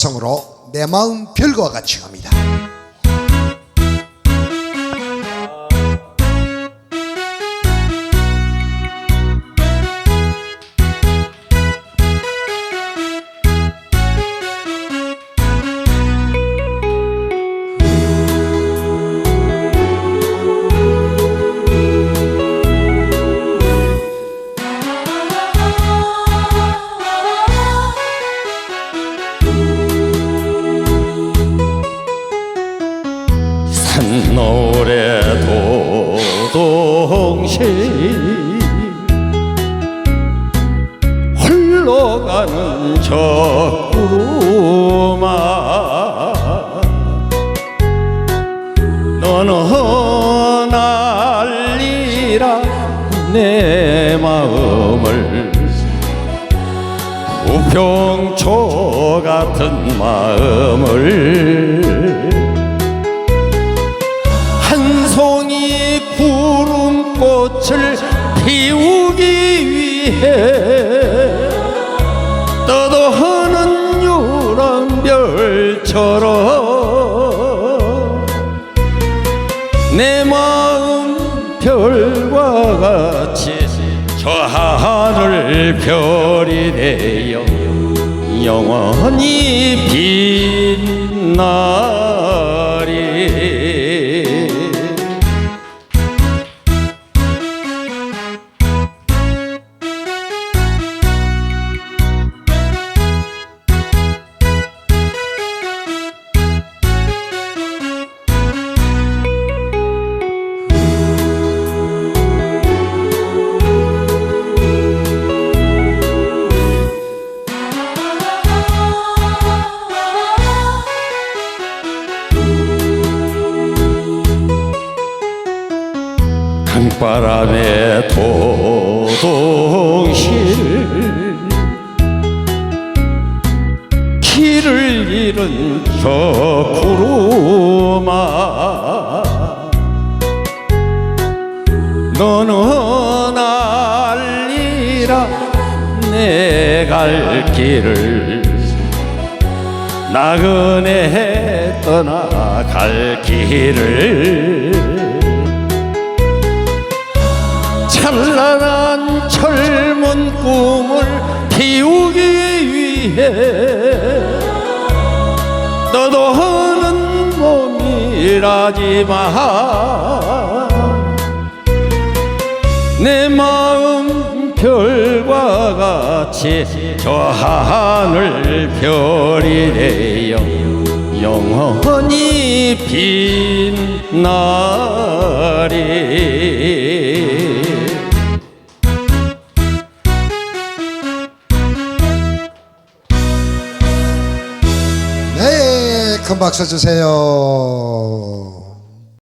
성으로 내 마음 별과 같이 갑니다. 노래 도동시 흘러가는 저 구름아. 너는 알리라 내 마음을 우평초 같은 마음을 위해 떠도는 유람별처럼 내 마음 별과 같이 저 하늘 별이 되어 영원히 빛나 강바람에 도동실 길을 잃은 저 구름아 너는 알리라 내 갈 길을 나그네 떠나갈 길을 위해. 너도 하는 몸이라지만 내 마음 별과 같이 저 하늘 별이 되어 영원히 빛나리 큰 박수 주세요.